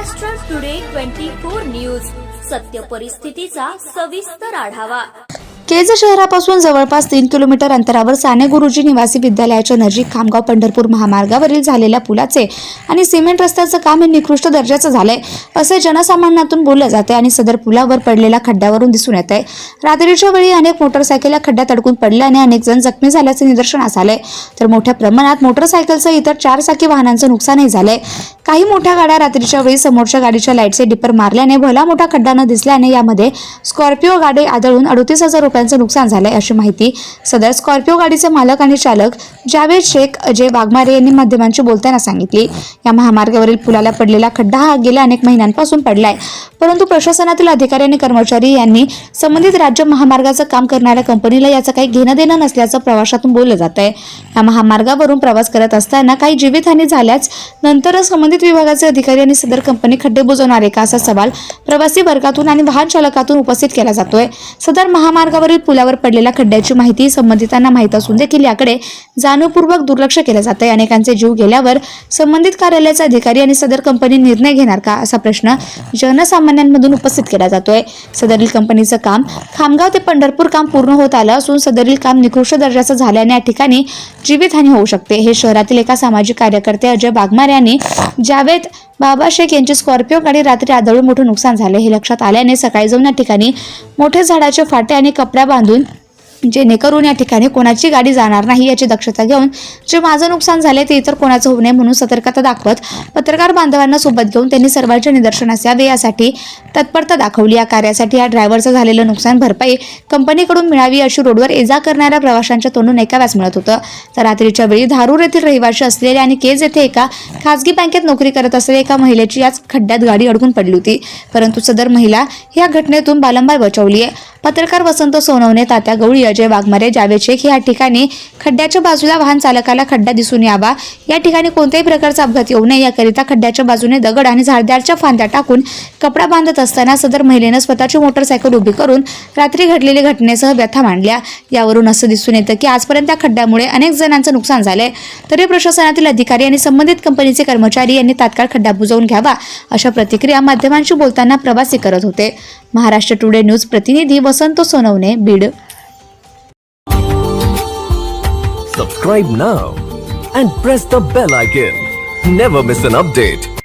Maharashtra today twenty four news सत्य परिस्थितीचा सविस्तर आढावा. केज शहरापासून जवळपास तीन किलोमीटर अंतरावर साने गुरुजी निवासी विद्यालयाच्या नजीक खामगाव पंढरपूर महामार्गावरील झालेल्या पुलाचे आणि सिमेंट रस्त्याचं काम हे निकृष्ट दर्जाचं झालंय असे जनसामान्यातून बोललं जाते आणि सदर पुलावर पडलेल्या खड्ड्यावरून दिसून येत आहे रात्रीच्या वेळी अनेक मोटरसायकल या खड्ड्यात अडकून पडल्याने अनेक जण जखमी झाल्याचे निदर्शनास आले. तर मोठ्या प्रमाणात मोटरसायकलसह इतर चार चाकी वाहनांचं नुकसानही झालंय. काही मोठ्या गाड्या रात्रीच्या वेळी समोरच्या गाडीच्या लाईटचे डिपर मारल्याने भला मोठा खड्डा न दिसल्याने यामध्ये स्कॉर्पिओ गाडी आदळून अडतीस हजार रुपयांचं नुकसान झालंय अशी माहिती सदर स्कॉर्पिओ गाडीचे मालक आणि चालक जावेद शेख अजय वाघमारे यांनी माध्यमांशी बोलताना सांगितली. या महामार्गावरील पुलाला पडलेला खड्डा हा गेल्या अनेक महिन्यांपासून पडलाय. परंतु प्रशासनातील अधिकारी आणि कर्मचारी यांनी संबंधित राज्य महामार्गाचं काम करणाऱ्या कंपनीला याचं काही घेणं देणं नसल्याचं प्रवाशातून बोललं जात आहे या महामार्गावरून प्रवास करत असताना काही जीवितहानी झाल्यास नंतरच संबंधित विभागाचे अधिकारी आणि सदर कंपनी खड्डे बुजवणार आहे का असा सवाल प्रवासी वर्गातून आणि वाहन चालकातून उपस्थित केला जातोय. सदर महामार्गावरील पुलावर पडलेल्या खड्ड्याची माहिती संबंधितांना माहीत असून देखील याकडे जाणीवपूर्वक दुर्लक्ष केलं जात आहे अनेकांचे जीव गेल्यावर संबंधित कार्यालयाचे अधिकारी आणि सदर कंपनी निर्णय घेणार का असा प्रश्न जनसामान्यांमधून उपस्थित केला जातोय. सदरील कंपनीचं काम खामगाव ते पंढरपूर काम पूर्ण होत आलं असून सदरील काम निकृष्ट दर्जाचं झाल्याने या ठिकाणी जीवितहानी होऊ शकते. हे शहरातील एका सामाजिक कार्यकर्ते अजय बागमार यांनी जावेद बाबा शेख यांची स्कॉर्पिओ गाडी रात्री आदळून मोठं नुकसान झाले. हे लक्षात आल्याने सकाळी जाऊन या ठिकाणी मोठे झाडाचे फाटे आणि कपड्या बांधून म्हणजे जेणेकरून या ठिकाणी कोणाची गाडी जाणार नाही याची दक्षता घेऊन जे माझं नुकसान झाले ते इतर कोणाचं होऊ नये म्हणून सतर्कता दाखवत पत्रकार बांधवांना सोबत घेऊन त्यांनी सर्वांच्या निदर्शनास यावे यासाठी तत्परता दाखवली. या कार्यासाठी या ड्रायव्हरचं झालेलं नुकसान भरपाई कंपनीकडून मिळावी अशी रोडवर येजा करणाऱ्या प्रवाशांच्या तोंडून ऐकाव्यास मिळत होतं. तर रात्रीच्या वेळी धारूर येथील रहिवाशी असलेले आणि केज येथे एका खासगी बँकेत नोकरी करत असलेल्या एका महिलेची याच खड्ड्यात गाडी अडकून पडली होती. परंतु सदर महिला या घटनेतून बालंबार बचावली आहे पत्रकार वसंत सोनवणे तात्या गवळी अजय वाघमारे जावेद शेख या ठिकाणी खड्ड्याच्या बाजूला वाहन चालकाला खड्डा दिसून यावा. या ठिकाणी कोणत्याही प्रकारचा अपघात येऊ नये. याकरिता खड्ड्याच्या बाजूने दगड आणि झाडदारच्या फांद्या टाकून कपडा बांधत असताना सदर महिलेनं स्वतःची मोटरसायकल उभी करून रात्री घडलेल्या घटनेसह व्यथा मांडल्या. यावरून असं दिसून येतं की आजपर्यंत त्या खड्ड्यामुळे अनेक जणांचं नुकसान झालंय. तरी प्रशासनातील अधिकारी आणि संबंधित कंपनीचे कर्मचारी यांनी तात्काळ खड्डा बुजवून घ्यावा अशा प्रतिक्रिया माध्यमांशी बोलताना प्रवासी करत होते. महाराष्ट्र टुडे न्यूज प्रतिनिधी Vasant Sonawane Beed Subscribe now and press the bell icon. Never miss an update.